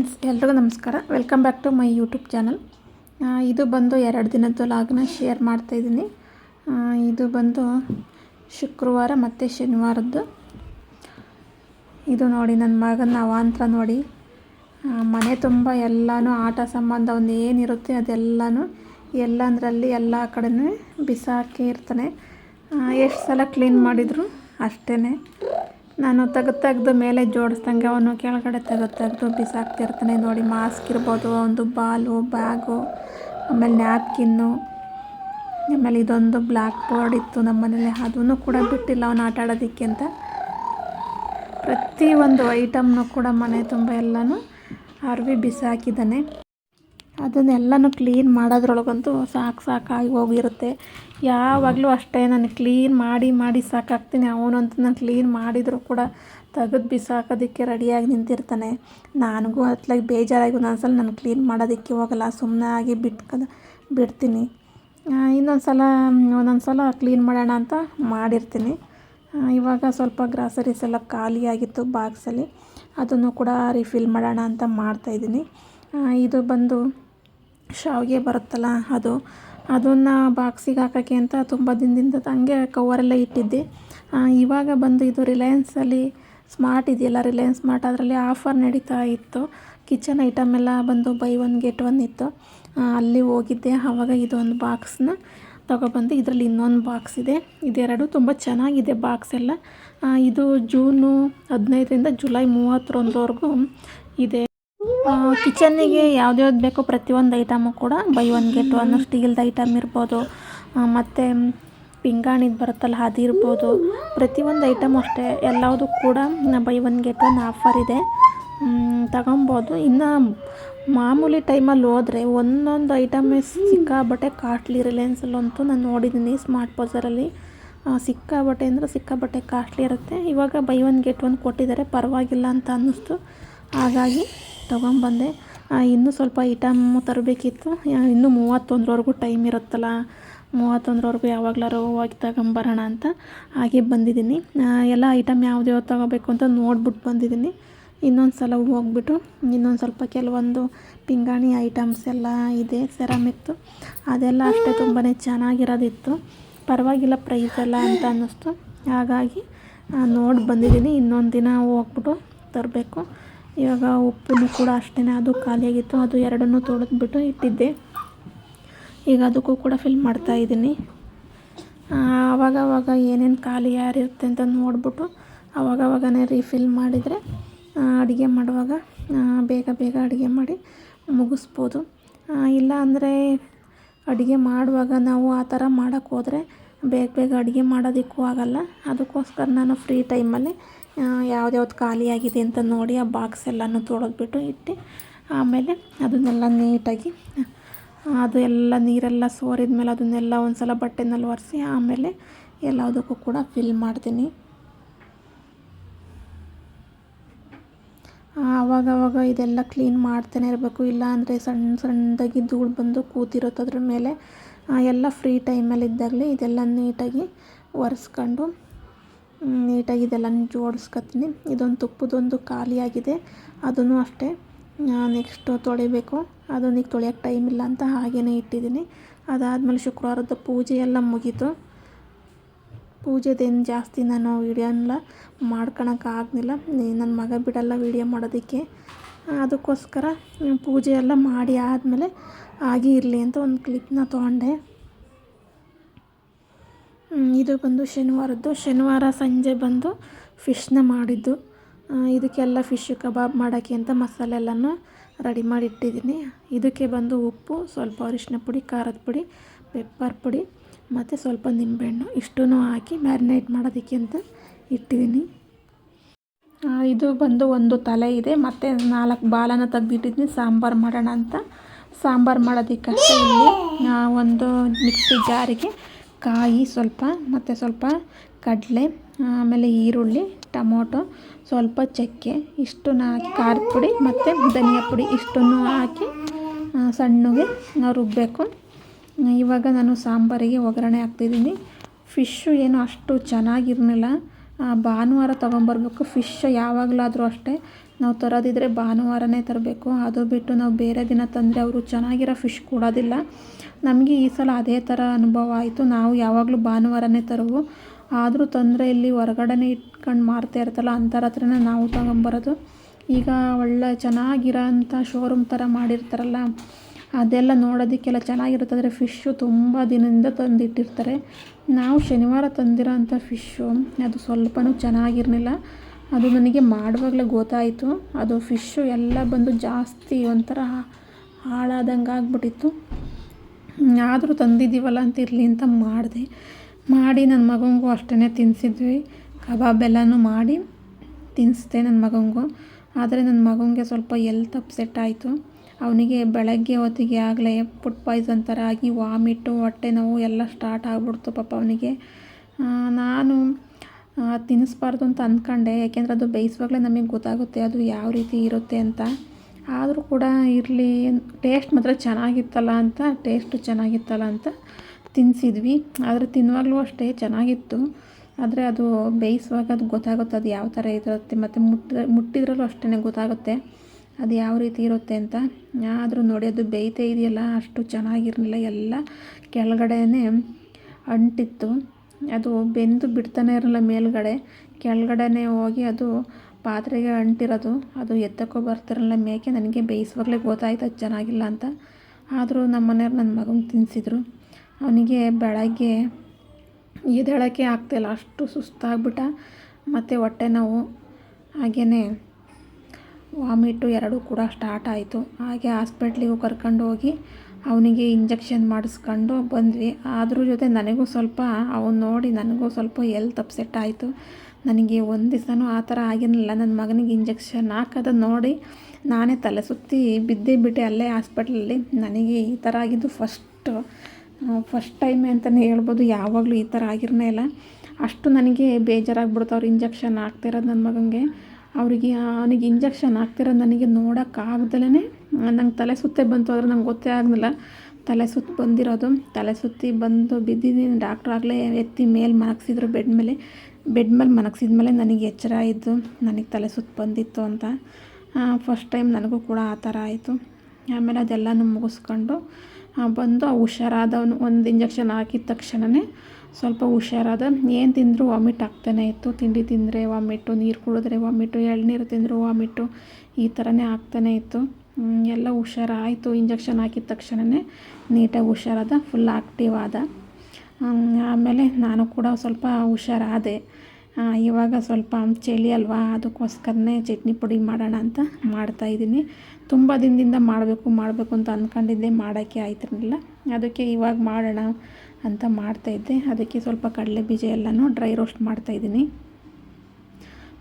ಎಲ್ರಿಗೂ ನಮಸ್ಕಾರ. Welcome back to my YouTube channel. ಇದು ಬಂದು ಎರಡು ದಿನದ್ದು ಲಾಗ್ನ ಶೇರ್ ಮಾಡ್ತಾಯಿದ್ದೀನಿ ಇದು ಬಂದು ಶುಕ್ರವಾರ ಮತ್ತು ಶನಿವಾರದ್ದು. ಇದು ನೋಡಿ, ನನ್ನ ಮಗನ ಅವಾಂತರ ನೋಡಿ. ಮನೆ ತುಂಬ ಎಲ್ಲನೂ ಆಟ ಸಂಬಂಧ ಒಂದು ಏನಿರುತ್ತೆ ಅದೆಲ್ಲನೂ ಎಲ್ಲಂದ್ರಲ್ಲಿ ಎಲ್ಲ ಕಡೆನೂ ಬಿಸಾಕಿ ಇರ್ತಾನೆ. ಎಷ್ಟು ಸಲ ಕ್ಲೀನ್ ಮಾಡಿದ್ರು? ಅಷ್ಟೇ ನಾನು ತೆಗೆದು ತೆಗೆದು ಮೇಲೆ ಜೋಡಿಸ್ದಂಗೆ ಅವನು ಕೆಳಗಡೆ ತೆಗೆದು ತೆಗೆದು ಬಿಸಾಕ್ತಿರ್ತಾನೆ. ನೋಡಿ ಮಾಸ್ಕ್ ಇರ್ಬೋದು, ಒಂದು ಬಾಲು ಬ್ಯಾಗು ಆಮೇಲೆ ನ್ಯಾಪ್ಕಿನ್ನು ಆಮೇಲೆ ಇದೊಂದು ಬ್ಲ್ಯಾಕ್ ಬೋರ್ಡ್ ಇತ್ತು ನಮ್ಮ ಮನೇಲಿ ಅದನ್ನು ಕೂಡ ಬಿಟ್ಟಿಲ್ಲ ಅವನು ಆಟ ಆಡೋದಕ್ಕೆ ಅಂತ. ಪ್ರತಿಯೊಂದು ಐಟಮ್ನು ಕೂಡ ಮನೆ ತುಂಬ ಎಲ್ಲನೂ ಅರ್ವಿ ಬಿಸಾಕಿದ್ದಾನೆ. ಅದನ್ನೆಲ್ಲನೂ ಕ್ಲೀನ್ ಮಾಡೋದ್ರೊಳಗಂತೂ ಸಾಕು ಸಾಕಾಗಿ ಹೋಗಿರುತ್ತೆ. ಯಾವಾಗಲೂ ಅಷ್ಟೇ ನಾನು ಕ್ಲೀನ್ ಮಾಡಿ ಮಾಡಿ ಸಾಕಾಗ್ತೀನಿ. ಅವನಂತೂ ನಾನು ಕ್ಲೀನ್ ಮಾಡಿದರೂ ಕೂಡ ತೆಗೆದು ಬಿಸಾಕೋದಕ್ಕೆ ರೆಡಿಯಾಗಿ ನಿಂತಿರ್ತಾನೆ. ನನಗೂ ಅತ್ಲಾಗಿ ಬೇಜಾರಾಗಿ ಒಂದೊಂದ್ಸಲ ನಾನು ಕ್ಲೀನ್ ಮಾಡೋದಕ್ಕೆ ಹೋಗಲ್ಲ. ಸುಮ್ಮನೆ ಆಗಿ ಬಿಟ್ಕೊಂಡು ಬಿಡ್ತೀನಿ. ಇನ್ನೊಂದು ಸಲ ಒಂದೊಂದು ಸಲ ಕ್ಲೀನ್ ಮಾಡೋಣ ಅಂತ ಮಾಡಿರ್ತೀನಿ. ಇವಾಗ ಸ್ವಲ್ಪ ಗ್ರಾಸರೀಸ್ ಎಲ್ಲ ಖಾಲಿಯಾಗಿತ್ತು ಬಾಕ್ಸಲ್ಲಿ ಅದನ್ನು ಕೂಡ ರಿಫಿಲ್ ಮಾಡೋಣ ಅಂತ ಮಾಡ್ತಾಯಿದ್ದೀನಿ ಇದು ಬಂದು ಶಾವಿಗೆ ಬರುತ್ತಲ್ಲ, ಅದು, ಅದನ್ನು ಬಾಕ್ಸಿಗೆ ಹಾಕೋಕ್ಕೆ ಅಂತ ತುಂಬ ದಿನದಿಂದ ಹಂಗೆ ಕವರೆಲ್ಲ ಇಟ್ಟಿದ್ದೆ. ಇವಾಗ ಬಂದು ಇದು ರಿಲಯನ್ಸಲ್ಲಿ ಸ್ಮಾರ್ಟ್ ಇದೆಯಲ್ಲ ರಿಲಯನ್ಸ್ ಸ್ಮಾರ್ಟ್ ಅದರಲ್ಲಿ ಆಫರ್ ನಡೀತಾ ಇತ್ತು. ಕಿಚನ್ ಐಟಮ್ ಎಲ್ಲ ಬಂದು ಬೈ ಒನ್ ಗೆಟ್ ಒನ್ ಇತ್ತು. ಅಲ್ಲಿ ಹೋಗಿದ್ದೆ ಆವಾಗ ಇದೊಂದು ಬಾಕ್ಸ್ನ ತಗೊಬಂದು ಇದರಲ್ಲಿ ಇನ್ನೊಂದು ಬಾಕ್ಸ್ ಇದೆ. ಇದೆರಡು ತುಂಬ ಚೆನ್ನಾಗಿದೆ ಬಾಕ್ಸ್ ಎಲ್ಲ. ಇದು ಜೂನು ಹದಿನೈದರಿಂದ ಜುಲೈ ಮೂವತ್ತೊಂದವರೆಗೂ ಇದೆ. ಕಿಚನ್ನಿಗೆ ಯಾವ್ದ್ಯಾವ್ದು ಬೇಕೋ ಪ್ರತಿಯೊಂದು ಐಟಮು ಕೂಡ ಬೈ ಒನ್ ಗೆಟ್ ಒನ್ ಸ್ಟೀಲ್ದು ಐಟಮ್ ಇರ್ಬೋದು. ಮತ್ತು ಪಿಂಗಾಣಿದು ಬರುತ್ತಲ್ಲ ಅದು ಇರ್ಬೋದು. ಪ್ರತಿಯೊಂದು ಐಟಮ್ ಅಷ್ಟೇ. ಎಲ್ಲವುದು ಕೂಡ buy one get one offer ಇದೆ. ತಗೊಬೋದು. ಇನ್ನು ಮಾಮೂಲಿ ಟೈಮಲ್ಲಿ ಹೋದರೆ ಒಂದೊಂದು ಐಟಮೇ ಸಿಕ್ಕಾಬಟ್ಟೆ ಕಾಸ್ಟ್ಲಿ ರಿಲಯನ್ಸಲ್ಲಂತೂ ನಾನು ನೋಡಿದ್ದೀನಿ ಸ್ಮಾರ್ಟ್ ಬಜಾರಲ್ಲಿ ಸಿಕ್ಕಾಬಟ್ಟೆ ಅಂದರೆ ಸಿಕ್ಕಾಬಟ್ಟೆ ಕಾಸ್ಟ್ಲಿ ಇರುತ್ತೆ. ಇವಾಗ ಬೈ ಒನ್ ಗೆಟ್ ಒನ್ ಕೊಟ್ಟಿದ್ದಾರೆ. ಪರವಾಗಿಲ್ಲ ಅಂತ ಅನ್ನಿಸ್ತು. ಹಾಗಾಗಿ ತೊಗೊಂಬಂದೆ. ಇನ್ನೂ ಸ್ವಲ್ಪ ಐಟಮ್ ತರಬೇಕಿತ್ತು. ಇನ್ನೂ ಮೂವತ್ತೊಂದರವರೆಗೂ ಟೈಮ್ ಇರುತ್ತಲ್ಲ. ಮೂವತ್ತೊಂದರವರೆಗೂ ಯಾವಾಗಲಾರು ಹೋಗಿ ತಗೊಂಬರೋಣ ಅಂತ ಹಾಗೆ ಬಂದಿದ್ದೀನಿ. ಎಲ್ಲ ಐಟಮ್ ಯಾವ್ದು ಯಾವ್ದು ತಗೋಬೇಕು ಅಂತ ನೋಡ್ಬಿಟ್ಟು ಬಂದಿದ್ದೀನಿ. ಇನ್ನೊಂದು ಸಲ ಹೋಗ್ಬಿಟ್ಟು, ಇನ್ನೊಂದು ಸ್ವಲ್ಪ ಕೆಲವೊಂದು ಪಿಂಗಾಣಿ ಐಟಮ್ಸ್ ಎಲ್ಲ ಇದೆ ಸೆರಾಮಿಕ್ದು ಅದೆಲ್ಲ ಅಷ್ಟೇ ತುಂಬಾ ಚೆನ್ನಾಗಿರೋದಿತ್ತು. ಪರವಾಗಿಲ್ಲ ಪ್ರೈಸ್ ಎಲ್ಲ ಅಂತ ಅನ್ನಿಸ್ತು. ಹಾಗಾಗಿ ನೋಡಿ ಬಂದಿದ್ದೀನಿ. ಇನ್ನೊಂದು ದಿನ ಹೋಗ್ಬಿಟ್ಟು ತರಬೇಕು. ಇವಾಗ ಉಪ್ಪನ್ನು ಕೂಡ ಅಷ್ಟೇ ಅದು ಖಾಲಿಯಾಗಿತ್ತು. ಅದು ಎರಡನ್ನೂ ತೊಳೆದ್ಬಿಟ್ಟು ಇಟ್ಟಿದ್ದೆ. ಈಗ ಅದಕ್ಕೂ ಕೂಡ ಫಿಲ್ ಮಾಡ್ತಾ ಇದ್ದೀನಿ. ಆವಾಗ ಅವಾಗ ಏನೇನು ಖಾಲಿ ಯಾರಿರುತ್ತೆ ಅಂತ ನೋಡಿಬಿಟ್ಟು ಆವಾಗವಾಗನೇ ರೀಫಿಲ್ ಮಾಡಿದರೆ ಅಡುಗೆ ಮಾಡುವಾಗ ಬೇಗ ಬೇಗ ಅಡುಗೆ ಮಾಡಿ ಮುಗಿಸ್ಬೋದು. ಇಲ್ಲ ಅಂದರೆ ಅಡುಗೆ ಮಾಡುವಾಗ ನಾವು ಆ ಥರ ಮಾಡೋಕ್ಕೋದ್ರೆ ಬೇಗ ಬೇಗ ಅಡುಗೆ ಮಾಡೋದಕ್ಕೂ ಆಗಲ್ಲ. ಅದಕ್ಕೋಸ್ಕರ ನಾನು ಫ್ರೀ ಟೈಮಲ್ಲಿ ಯಾವ್ದ್ಯಾವ್ದು ಖಾಲಿಯಾಗಿದೆ ಅಂತ ನೋಡಿ ಆ ಬಾಕ್ಸ್ ಎಲ್ಲನೂ ತೊಳೆದ್ಬಿಟ್ಟು ಇಟ್ಟು ಆಮೇಲೆ ಅದನ್ನೆಲ್ಲ ನೀಟಾಗಿ ಅದು ಎಲ್ಲ ನೀರೆಲ್ಲ ಸೋರಿದ ಮೇಲೆ ಅದನ್ನೆಲ್ಲ ಒಂದು ಸಲ ಬಟ್ಟೆನಲ್ಲಿ ಒರೆಸಿ ಆಮೇಲೆ ಎಲ್ಲದಕ್ಕೂ ಕೂಡ ಫಿಲ್ ಮಾಡ್ತೀನಿ. ಆವಾಗವಾಗ ಇದೆಲ್ಲ ಕ್ಲೀನ್ ಮಾಡ್ತಾನೆ ಇರಬೇಕು. ಇಲ್ಲ ಅಂದರೆ ಸಣ್ಣ ಸಣ್ಣದಾಗಿ ಧೂಳು ಬಂದು ಕೂತಿರುತ್ತೆ ಅದ್ರ ಮೇಲೆ ಎಲ್ಲ ಫ್ರೀ ಟೈಮಲ್ಲಿ ಇದ್ದಾಗಲೇ ಇದೆಲ್ಲ ನೀಟಾಗಿ ಒರೆಸ್ಕೊಂಡು ನೀಟಾಗಿ ಇದೆಲ್ಲ ಜೋಡಿಸ್ಕೊತೀನಿ. ಇದೊಂದು ತುಪ್ಪದೊಂದು ಖಾಲಿಯಾಗಿದೆ. ಅದನ್ನು ಅಷ್ಟೇ ನೆಕ್ಸ್ಟು ತೊಳಿಬೇಕು. ಈಗ ತೊಳೆಯೋಕ್ಕೆ ಟೈಮ್ ಇಲ್ಲ ಅಂತ ಹಾಗೇ ಇಟ್ಟಿದ್ದೀನಿ. ಅದಾದಮೇಲೆ ಶುಕ್ರವಾರದ ಪೂಜೆ ಎಲ್ಲ ಮುಗೀತು. ಪೂಜೆದೇನು ಜಾಸ್ತಿ ನಾನು ವೀಡಿಯೋನೆಲ್ಲ ಮಾಡ್ಕೊಳಕ್ಕಾಗಲಿಲ್ಲ ನನ್ನ ಮಗ ಬಿಡಲ್ಲ ವೀಡಿಯೋ ಮಾಡೋದಕ್ಕೆ. ಅದಕ್ಕೋಸ್ಕರ ಪೂಜೆ ಎಲ್ಲ ಮಾಡಿ ಆದಮೇಲೆ ಆಗಿ ಇರಲಿ ಅಂತ ಒಂದು ಕ್ಲಿಪ್ನ ತೊಗೊಂಡೆ. ಇದು ಬಂದು ಶನಿವಾರದ್ದು. ಶನಿವಾರ ಸಂಜೆ ಬಂದು ಫಿಶ್ನ ಮಾಡಿದ್ದು. ಇದಕ್ಕೆಲ್ಲ ಫಿಶ್ ಕಬಾಬ್ ಮಾಡೋಕ್ಕೆ ಅಂತ ಮಸಾಲೆ ಎಲ್ಲನೂ ರೆಡಿ ಮಾಡಿ ಇಟ್ಟಿದ್ದೀನಿ ಇದಕ್ಕೆ ಬಂದು ಉಪ್ಪು, ಸ್ವಲ್ಪ ಅರಿಶಿನ ಪುಡಿ, ಖಾರದ ಪುಡಿ, ಪೆಪ್ಪರ್ ಪುಡಿ, ಮತ್ತು ಸ್ವಲ್ಪ ನಿಂಬೆಹಣ್ಣು. ಇಷ್ಟೂ ಹಾಕಿ ಮ್ಯಾರಿನೇಟ್ ಮಾಡೋದಕ್ಕೆ ಅಂತ ಇಟ್ಟಿದ್ದೀನಿ. ಇದು ಬಂದು ಒಂದು ತಲೆ ಇದೆ. ಮತ್ತು ನಾಲ್ಕು ಬಾಲನ ತೆಗೆದಿಟ್ಟಿದ್ದೀನಿ. ಸಾಂಬಾರು ಮಾಡೋಣ ಅಂತ. ಸಾಂಬಾರು ಮಾಡೋದಕ್ಕಷ್ಟೇ ಇಲ್ಲಿ. ಒಂದು ಮಿಕ್ಸಿ ಜಾರಿಗೆ ಕಾಯಿ ಸ್ವಲ್ಪ, ಮತ್ತು ಸ್ವಲ್ಪ ಕಡಲೆ, ಆಮೇಲೆ ಈರುಳ್ಳಿ, ಟೊಮೊಟೊ, ಸ್ವಲ್ಪ ಚಕ್ಕೆ, ಇಷ್ಟನ್ನು ಹಾಕಿ ಖಾರದ ಪುಡಿ ಮತ್ತು ಧನಿಯಾ ಪುಡಿ ಇಷ್ಟನ್ನು ಹಾಕಿ ಸಣ್ಣಗೆ ರುಬ್ಬಬೇಕು ಇವಾಗ ನಾನು ಸಾಂಬಾರಿಗೆ ಒಗ್ಗರಣೆ ಹಾಕ್ತಿದ್ದೀನಿ. ಫಿಶ್ಶು ಏನು ಅಷ್ಟು ಚೆನ್ನಾಗಿರಲಿಲ್ಲ. ಭಾನುವಾರ ತೊಗೊಂಬರ್ಬೇಕು. ಫಿಶ್ ಯಾವಾಗಲಾದರೂ ಅಷ್ಟೇ. ನಾವು ತರೋದಿದ್ರೆ ಭಾನುವಾರನೇ ತರಬೇಕು. ಅದು ಬಿಟ್ಟು ನಾವು ಬೇರೆ ದಿನ ತಂದರೆ ಅವರು ಚೆನ್ನಾಗಿರೋ ಫಿಶ್ ಕೊಡೋದಿಲ್ಲ. ನಮಗೆ ಈ ಸಲ ಅದೇ ಥರ ಅನುಭವ ಆಯಿತು. ನಾವು ಯಾವಾಗಲೂ ಭಾನುವಾರನೇ ತರೋವು. ಆದರೂ ತೊಂದರೆ ಇಲ್ಲಿ ಹೊರಗಡೆನೇ ಇಟ್ಕೊಂಡು ಮಾರ್ತಾ ಇರ್ತಲ್ಲ ಅಂಥವ್ರ ಹತ್ರನೇ ನಾವು ತಗೊಂಬರೋದು. ಈಗ ಒಳ್ಳೆ ಚೆನ್ನಾಗಿರೋ ಅಂಥ ಶೋರೂಮ್ ಥರ ಮಾಡಿರ್ತಾರಲ್ಲ, ಅದೆಲ್ಲ ನೋಡೋದಕ್ಕೆಲ್ಲ ಚೆನ್ನಾಗಿರುತ್ತೆ. ಆದರೆ ಫಿಶ್ಶು ತುಂಬ ದಿನದಿಂದ ತಂದಿಟ್ಟಿರ್ತಾರೆ. ನಾವು ಶನಿವಾರ ತಂದಿರೋ ಅಂಥ ಫಿಶ್ಶು ಅದು ಸ್ವಲ್ಪನೂ ಚೆನ್ನಾಗಿರಲಿಲ್ಲ. ಅದು ನನಗೆ ಮಾಡುವಾಗಲೇ ಗೊತ್ತಾಯಿತು. ಅದು ಫಿಶ್ಶು ಎಲ್ಲ ಬಂದು ಜಾಸ್ತಿ ಒಂಥರ ಹಾಳಾದಂಗೆ ಆಗಿಬಿಟ್ಟಿತ್ತು ಆದರೂ ತಂದಿದ್ದೀವಲ್ಲ ಅಂತ ಇರಲಿ ಅಂತ ಮಾಡಿದೆ. ಮಾಡಿ ನನ್ನ ಮಗನಿಗೂ ಅಷ್ಟೇ ತಿನ್ನಿಸಿದ್ವಿ ಕಬಾಬ್ ಎಲ್ಲನೂ ಮಾಡಿ ತಿನ್ನಿಸ್ದೆ ನನ್ನ ಮಗನಿಗೂ ಆದರೆ ನನ್ನ ಮಗನಿಗೆ ಸ್ವಲ್ಪ ಎಲ್ತ್ ಅಪ್ಸೆಟ್ ಆಯಿತು. ಅವನಿಗೆ ಬೆಳಗ್ಗೆ ಹೊತ್ತಿಗೆ ಆಗಲೇ ಫುಡ್ ಪಾಯ್ಸನ್ ಥರ ಆಗಿ ವಾಮಿಟ್ಟು ಹೊಟ್ಟೆ ನೋವು ಎಲ್ಲ ಸ್ಟಾರ್ಟ್ ಆಗ್ಬಿಡ್ತು ಪಾಪ ಅವನಿಗೆ. ನಾನು ತಿನ್ನಿಸ್ಬಾರ್ದು ಅಂತ ಅಂದ್ಕೊಂಡೆ ಯಾಕೆಂದರೆ ಅದು ಬೇಯಿಸುವಾಗಲೇ ನಮಗೆ ಗೊತ್ತಾಗುತ್ತೆ ಅದು ಯಾವ ರೀತಿ ಇರುತ್ತೆ ಅಂತ. ಆದರೂ ಕೂಡ ಇರಲಿ, ಟೇಸ್ಟ್ ಮಾತ್ರ ಚೆನ್ನಾಗಿತ್ತಲ್ಲ ಅಂತ, ಟೇಸ್ಟು ಚೆನ್ನಾಗಿತ್ತಲ್ಲ ಅಂತ ತಿನ್ನಿಸಿದ್ವಿ ಆದರೆ ತಿನ್ನುವಾಗಲೂ ಅಷ್ಟೇ ಚೆನ್ನಾಗಿತ್ತು. ಆದರೆ ಅದು ಬೇಯಿಸುವಾಗ ಅದು ಗೊತ್ತಾಗುತ್ತೆ ಅದು ಯಾವ ಥರ ಇರುತ್ತೆ ಮತ್ತು ಮುಟ್ಟ ಮುಟ್ಟಿದ್ರಲ್ಲೂ ಅಷ್ಟೇ ಗೊತ್ತಾಗುತ್ತೆ ಅದು ಯಾವ ರೀತಿ ಇರುತ್ತೆ ಅಂತ. ಆದರೂ ನೋಡಿ, ಅದು ಬೇಯ್ತೇ ಇದೆಯಲ್ಲ, ಅಷ್ಟು ಚೆನ್ನಾಗಿರಲಿಲ್ಲ ಎಲ್ಲ. ಕೆಳಗಡೆನೇ ಅಂಟಿತ್ತು. ಅದು ಬೆಂದು ಬಿಡ್ತಾನೆ ಇರಲ್ಲ ಮೇಲುಗಡೆ. ಕೆಳಗಡೆನೇ ಹೋಗಿ ಅದು ಪಾತ್ರೆಗೆ ಅಂಟಿರೋದು. ಅದು ಎತ್ತಕ್ಕೋ ಬರ್ತಿರಲ್ಲ ಮೇಕೆ. ನನಗೆ ಬೇಯಿಸುವಾಗಲೇ ಗೊತ್ತಾಯ್ತು ಅದು ಚೆನ್ನಾಗಿಲ್ಲ ಅಂತ. ಆದರೂ ನಮ್ಮ ಮನೆಯವ್ರು ನನ್ನ ಮಗಂಗೆ ತಿನ್ನಿಸಿದ್ರು ಅವನಿಗೆ ಬೆಳಗ್ಗೆ ಎದ್ದೇಳೋಕ್ಕೆ ಆಗ್ತಾಯಿಲ್ಲ ಅಷ್ಟು ಸುಸ್ತಾಗ್ಬಿಟ್ಟ. ಮತ್ತು ಹೊಟ್ಟೆ ನೋವು. ಹಾಗೆಯೇ ವಾಮಿಟು ಎರಡೂ ಕೂಡ ಸ್ಟಾರ್ಟ್ ಆಯಿತು. ಹಾಗೆ ಹಾಸ್ಪಿಟ್ಲಿಗೂ ಕರ್ಕೊಂಡು ಹೋಗಿ ಅವನಿಗೆ ಇಂಜೆಕ್ಷನ್ ಮಾಡಿಸ್ಕೊಂಡು ಬಂದ್ವಿ. ಅದ್ರ ಜೊತೆ ನನಗೂ ಸ್ವಲ್ಪ, ಅವನು ನೋಡಿ ನನಗೂ ಸ್ವಲ್ಪ ಎಲ್ತ್ ಅಪ್ಸೆಟ್ ಆಯಿತು. ನನಗೆ ಒಂದು ದಿವಸನೂ ಆ ಥರ ಆಗಿರಲಿಲ್ಲ. ನನ್ನ ಮಗನಿಗೆ ಇಂಜೆಕ್ಷನ್ ಹಾಕೋದು ನೋಡಿ ನಾನೇ ತಲೆ ಸುತ್ತಿ ಬಿದ್ದೇ ಬಿಟ್ಟೆ ಅಲ್ಲೇ ಹಾಸ್ಪಿಟ್ಲಲ್ಲಿ. ನನಗೆ ಈ ಥರ ಆಗಿದ್ದು ಫಸ್ಟು ಫಸ್ಟ್ ಟೈಮೇ ಅಂತಲೇ ಹೇಳ್ಬೋದು. ಯಾವಾಗಲೂ ಈ ಥರ ಆಗಿರನೇ ಇಲ್ಲ. ಅಷ್ಟು ನನಗೆ ಬೇಜಾರಾಗ್ಬಿಡ್ತು ಅವ್ರು ಇಂಜೆಕ್ಷನ್ ಹಾಕ್ತಿರೋದು ನನ್ನ ಮಗನಿಗೆ. ಅವರಿಗೆ ಅವನಿಗೆ ಇಂಜೆಕ್ಷನ್ ಹಾಕ್ತಿರೋದು ನನಗೆ ನೋಡೋಕ್ಕಾಗ್ದಲೇ ನಂಗೆ ತಲೆ ಸುತ್ತೇ ಬಂತು ಆದರೆ ನಂಗೆ ಗೊತ್ತೇ ಆಗಲಿಲ್ಲ ತಲೆ ಸುತ್ತಿ ಬಂದಿರೋದು. ತಲೆ ಸುತ್ತಿ ಬಂದು ಬಿದ್ದಿದ್ದೀನಿ. ಡಾಕ್ಟ್ರ್ ಆಗಲೇ ಎತ್ತಿ ಮೇಲೆ ಮಲಗಿಸಿದ್ರು ಬೆಡ್ ಮೇಲೆ. ಬೆಡ್ ಮೇಲೆ ಮಲಗಿಸಿದ ಮೇಲೆ ನನಗೆ ಎಚ್ಚರ ಆಯಿತು ನನಗೆ ತಲೆ ಸುತ್ತು ಬಂದಿತ್ತು ಅಂತ. ಫಸ್ಟ್ ಟೈಮ್ ನನಗೂ ಕೂಡ ಆ ಥರ ಆಯಿತು. ಆಮೇಲೆ ಅದೆಲ್ಲನೂ ಮುಗಿಸ್ಕೊಂಡು ಬಂದು ಹುಷಾರಾದವನು. ಒಂದು ಇಂಜೆಕ್ಷನ್ ಹಾಕಿದ ತಕ್ಷಣವೇ ಸ್ವಲ್ಪ ಹುಷಾರಾದ, ಏನು ತಿಂದರೂ ವಾಮಿಟ್ ಆಗ್ತಾನೆ ಇತ್ತು. ತಿಂಡಿ ತಿಂದರೆ ವಾಮಿಟ್ಟು ನೀರು ಕುಡಿದ್ರೆ ವಾಮಿಟ್ಟು ಎಳ್ನೀರು ತಿಂದರೂ ವಾಮಿಟ್ಟು ಈ ಥರನೇ ಆಗ್ತಾನೆ ಇತ್ತು. ಎಲ್ಲ ಹುಷಾರಾಯಿತು. ಇಂಜೆಕ್ಷನ್ ಹಾಕಿದ ತಕ್ಷಣವೇ ನೀಟಾಗಿ ಹುಷಾರಾದ ಫುಲ್ ಆ್ಯಕ್ಟಿವ್ ಆದ. ಆಮೇಲೆ ನಾನು ಕೂಡ ಸ್ವಲ್ಪ ಹುಷಾರಾದೆ. ಇವಾಗ ಸ್ವಲ್ಪ ಚಳಿ ಅಲ್ವಾ, ಅದಕ್ಕೋಸ್ಕರನೇ ಚಟ್ನಿ ಪುಡಿ ಮಾಡೋಣ ಅಂತ ಮಾಡ್ತಾಯಿದ್ದೀನಿ ತುಂಬ ದಿನದಿಂದ ಮಾಡಬೇಕು ಮಾಡಬೇಕು ಅಂತ ಅಂದ್ಕೊಂಡಿದ್ದೆ ಮಾಡೋಕ್ಕೆ ಆಯ್ತಿರಲಿಲ್ಲ. ಅದಕ್ಕೆ ಇವಾಗ ಮಾಡೋಣ. ಅಂತ ಮಾಡ್ತಾಯಿದ್ದೆ ಅದಕ್ಕೆ ಸ್ವಲ್ಪ ಕಡಲೆ ಬೀಜ ಎಲ್ಲನೂ ಡ್ರೈ ರೋಸ್ಟ್ ಮಾಡ್ತಾಯಿದ್ದೀನಿ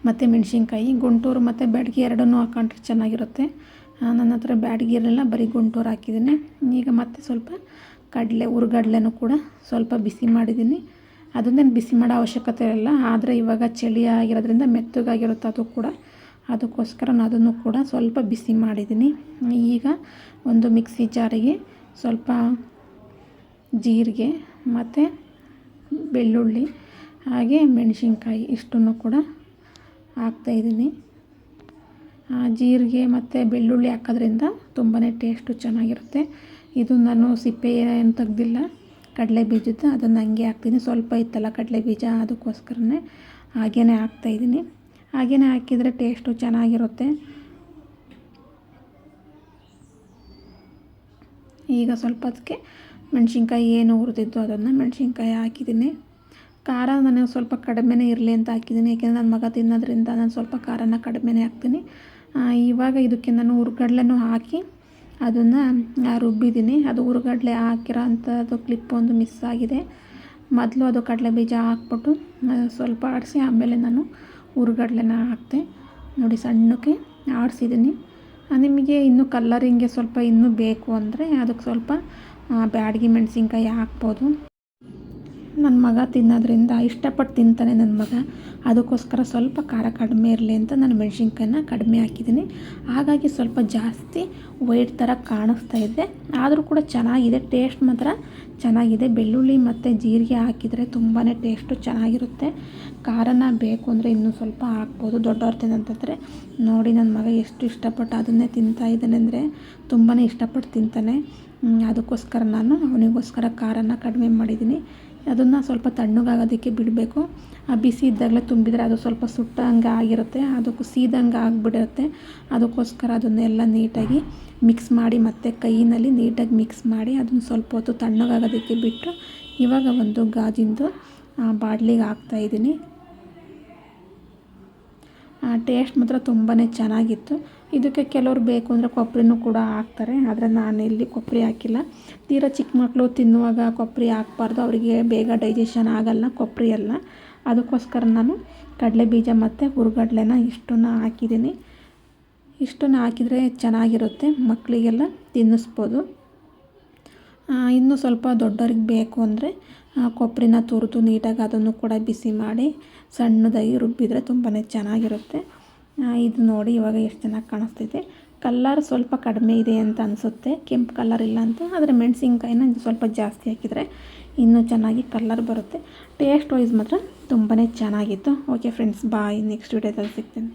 ಮತ್ತು ಮೆಣಸಿನ್ಕಾಯಿ, ಗುಂಟೂರು ಮತ್ತು ಬ್ಯಾಡಗಿ ಎರಡನ್ನೂ ಹಾಕೊಂಡ್ರೆ ಚೆನ್ನಾಗಿರುತ್ತೆ. ನನ್ನ ಹತ್ರ ಬ್ಯಾಡ್ಗಿ ಇರಲಿಲ್ಲ, ಬರೀ ಗುಂಟೂರು ಹಾಕಿದ್ದೀನಿ. ಈಗ ಮತ್ತೆ ಸ್ವಲ್ಪ ಕಡಲೆ, ಹುರ್ಗಡ್ಲೆನೂ ಕೂಡ ಸ್ವಲ್ಪ ಬಿಸಿ ಮಾಡಿದ್ದೀನಿ. ಅದನ್ನೇನು ಬಿಸಿ ಮಾಡೋ ಅವಶ್ಯಕತೆ ಇಲ್ಲ. ಆದರೆ ಇವಾಗ ಚಳಿ ಆಗಿರೋದ್ರಿಂದ ಮೆತ್ತಗಾಗಿರುತ್ತೆ ಅದು ಕೂಡ. ಅದಕ್ಕೋಸ್ಕರ ನಾನು ಅದನ್ನು ಕೂಡ ಸ್ವಲ್ಪ ಬಿಸಿ ಮಾಡಿದ್ದೀನಿ. ಈಗ ಒಂದು ಮಿಕ್ಸಿ ಜಾರಿಗೆ ಸ್ವಲ್ಪ ಜೀರಿಗೆ ಮತ್ತು ಬೆಳ್ಳುಳ್ಳಿ, ಹಾಗೆ ಮೆಣಸಿನ್ಕಾಯಿ ಇಷ್ಟನ್ನು ಕೂಡ ಹಾಕ್ತಾಯಿದ್ದೀನಿ ಜೀರಿಗೆ ಮತ್ತು ಬೆಳ್ಳುಳ್ಳಿ ಹಾಕೋದ್ರಿಂದ ತುಂಬಾ ಟೇಸ್ಟು ಚೆನ್ನಾಗಿರುತ್ತೆ. ಇದು ನಾನು ಸಿಪ್ಪೆ ಏನು ತೆಗ್ದಿಲ್ಲ. ಕಡಲೆ ಬೀಜದ ಅದನ್ನು ಹಂಗೆ ಹಾಕ್ತೀನಿ. ಸ್ವಲ್ಪ ಇತ್ತಲ್ಲ ಕಡಲೆ ಬೀಜ ಅದಕ್ಕೋಸ್ಕರನೇ ಹಾಗೇ ಹಾಕ್ತಾಯಿದ್ದೀನಿ ಹಾಗೇ ಹಾಕಿದರೆ ಟೇಸ್ಟು ಚೆನ್ನಾಗಿರುತ್ತೆ. ಈಗ ಸ್ವಲ್ಪ ಅದಕ್ಕೆ ಮೆಣಸಿನ್ಕಾಯಿ ಏನು ಹುರಿದಿದ್ದು ಅದನ್ನು ಮೆಣಸಿನ್ಕಾಯಿ ಹಾಕಿದ್ದೀನಿ. ಖಾರ ನಾನು ಸ್ವಲ್ಪ ಕಡಿಮೆನೇ ಇರಲಿ ಅಂತ ಹಾಕಿದ್ದೀನಿ. ಯಾಕೆಂದರೆ ನನ್ನ ಮಗ ತಿನ್ನೋದ್ರಿಂದ ನಾನು ಸ್ವಲ್ಪ ಖಾರನ ಕಡಿಮೆನೇ ಹಾಕ್ತೀನಿ. ಇವಾಗ ಇದಕ್ಕೆ ನಾನು ಹುರ್ಗಡ್ಲೆನೂ ಹಾಕಿ ಅದನ್ನು ರುಬ್ಬಿದ್ದೀನಿ. ಅದು ಹುರ್ಗಡ್ಲೆ ಹಾಕಿರೋ ಅಂಥದ್ದು ಕ್ಲಿಪ್ ಒಂದು ಮಿಸ್ ಆಗಿದೆ. ಮೊದಲು ಅದು ಕಡಲೆ ಬೀಜ ಹಾಕ್ಬಿಟ್ಟು ಸ್ವಲ್ಪ ಆಡಿಸಿ ಆಮೇಲೆ ನಾನು ಹುರ್ಗಡ್ಲೆನ ಹಾಕ್ತೆ. ನೋಡಿ ಸಣ್ಣಕ್ಕೆ ಆಡಿಸಿದ್ದೀನಿ. ನಿಮಗೆ ಇನ್ನೂ ಕಲ್ಲರಿಂಗೆ ಸ್ವಲ್ಪ ಇನ್ನೂ ಬೇಕು ಅಂದರೆ ಅದಕ್ಕೆ ಸ್ವಲ್ಪ ಬ್ಯಾಡಗಿ ಮೆಣಸಿನ್ಕಾಯಿ ಹಾಕ್ಬೋದು. ನನ್ನ ಮಗ ತಿನ್ನೋದ್ರಿಂದ ಇಷ್ಟಪಟ್ಟು ತಿಂತಾನೆ ನನ್ನ ಮಗ. ಅದಕ್ಕೋಸ್ಕರ ಸ್ವಲ್ಪ ಖಾರ ಕಡಿಮೆ ಇರಲಿ ಅಂತ ನಾನು ಮೆಣಸಿನ್ಕಾಯಿನ ಕಡಿಮೆ ಹಾಕಿದ್ದೀನಿ. ಹಾಗಾಗಿ ಸ್ವಲ್ಪ ಜಾಸ್ತಿ ವೈಟ್ ಥರ ಕಾಣಿಸ್ತಾ ಇದೆ. ಆದರೂ ಕೂಡ ಚೆನ್ನಾಗಿದೆ, ಟೇಸ್ಟ್ ಮಾತ್ರ ಚೆನ್ನಾಗಿದೆ. ಬೆಳ್ಳುಳ್ಳಿ ಮತ್ತು ಜೀರಿಗೆ ಹಾಕಿದರೆ ತುಂಬಾ ಟೇಸ್ಟು ಚೆನ್ನಾಗಿರುತ್ತೆ. ಖಾರನ ಬೇಕು ಅಂದರೆ ಇನ್ನೂ ಸ್ವಲ್ಪ ಹಾಕ್ಬೋದು. ದೊಡ್ಡವ್ರು ತಿನ್ನಂತಂದರೆ. ನೋಡಿ ನನ್ನ ಮಗ ಎಷ್ಟು ಇಷ್ಟಪಟ್ಟು ಅದನ್ನೇ ತಿಂತಾ ಇದ್ದಾನೆ ಅಂದರೆ ತುಂಬಾ ಇಷ್ಟಪಟ್ಟು ತಿಂತಾನೆ. ಅದಕ್ಕೋಸ್ಕರ ನಾನು ಅವನಿಗೋಸ್ಕರ ಖಾರನ ಕಡಿಮೆ ಮಾಡಿದ್ದೀನಿ. ಅದನ್ನು ಸ್ವಲ್ಪ ತಣ್ಣಗಾಗೋದಕ್ಕೆ ಬಿಡಬೇಕು. ಆ ಬಿಸಿ ಇದ್ದಾಗಲೇ ತುಂಬಿದರೆ ಅದು ಸ್ವಲ್ಪ ಸುಟ್ಟಂಗೆ ಆಗಿರುತ್ತೆ. ಅದಕ್ಕೂ ಸೀದಂಗೆ ಆಗಿಬಿಡುತ್ತೆ. ಅದಕ್ಕೋಸ್ಕರ ಅದನ್ನೆಲ್ಲ ನೀಟಾಗಿ ಮಿಕ್ಸ್ ಮಾಡಿ ಮತ್ತು ಕೈಯಲ್ಲಿ ನೀಟಾಗಿ ಮಿಕ್ಸ್ ಮಾಡಿ ಅದನ್ನು ಸ್ವಲ್ಪ ಹೊತ್ತು ತಣ್ಣಗಾಗೋದಕ್ಕೆ ಬಿಟ್ಟು ಇವಾಗ ಒಂದು ಗಾಜಿಂದು ಬಾಟ್ಲಿಗೆ ಹಾಕ್ತಾಯಿದ್ದೀನಿ ಟೇಸ್ಟ್ ಮಾತ್ರ ತುಂಬಾ ಚೆನ್ನಾಗಿತ್ತು. ಇದಕ್ಕೆ ಕೆಲವ್ರು ಬೇಕು ಅಂದರೆ ಕೊಬ್ಬರಿನೂ ಕೂಡ ಹಾಕ್ತಾರೆ. ಆದರೆ ನಾನು ಇಲ್ಲಿ ಕೊಬ್ಬರಿ ಹಾಕಿಲ್ಲ. ತೀರಾ ಚಿಕ್ಕ ಮಕ್ಕಳು ತಿನ್ನುವಾಗ ಕೊಬ್ಬರಿ ಹಾಕ್ಬಾರ್ದು. ಅವರಿಗೆ ಬೇಗ ಡೈಜೆಷನ್ ಆಗೋಲ್ಲ. ಕೊಬ್ಬರಿ ಎಲ್ಲ ಅದಕ್ಕೋಸ್ಕರ ನಾನು ಕಡಲೆ ಬೀಜ ಮತ್ತು ಹುರುಗಡಲೆನ ಇಷ್ಟನ್ನು ಹಾಕಿದ್ದೀನಿ. ಇಷ್ಟನ್ನು ಹಾಕಿದರೆ ಚೆನ್ನಾಗಿರುತ್ತೆ. ಮಕ್ಕಳಿಗೆಲ್ಲ ತಿನ್ನಿಸ್ಬೋದು. ಇನ್ನೂ ಸ್ವಲ್ಪ ದೊಡ್ಡವ್ರಿಗೆ ಬೇಕು ಅಂದರೆ ಕೊಬ್ಬರಿನ ತುರಿದು ನೀಟಾಗಿ ಅದನ್ನು ಕೂಡ ಬಿಸಿ ಮಾಡಿ ಸಣ್ಣದಾಗಿ ರುಬ್ಬಿದರೆ ತುಂಬಾ ಚೆನ್ನಾಗಿರುತ್ತೆ. ಇದು ನೋಡಿ ಇವಾಗ ಎಷ್ಟು ಚೆನ್ನಾಗಿ ಕಾಣಿಸ್ತೈತೆ ಕಲ್ಲರ್ ಸ್ವಲ್ಪ ಕಡಿಮೆ ಇದೆ ಅಂತ ಅನಿಸುತ್ತೆ. ಕೆಂಪು ಕಲ್ಲರ್ ಇಲ್ಲ ಅಂತ. ಆದರೆ ಮೆಣಸಿನ್ಕಾಯಿನ ಸ್ವಲ್ಪ ಜಾಸ್ತಿ ಹಾಕಿದರೆ ಇನ್ನೂ ಚೆನ್ನಾಗಿ ಕಲ್ಲರ್ ಬರುತ್ತೆ. ಟೇಸ್ಟ್ ವೈಸ್ ಮಾತ್ರ ತುಂಬಾ ಚೆನ್ನಾಗಿತ್ತು. ಓಕೆ ಫ್ರೆಂಡ್ಸ್ ಬಾಯ್ ನೆಕ್ಸ್ಟ್ ವೀಡಿಯೋದಲ್ಲಿ ಸಿಗ್ತೀನಿ.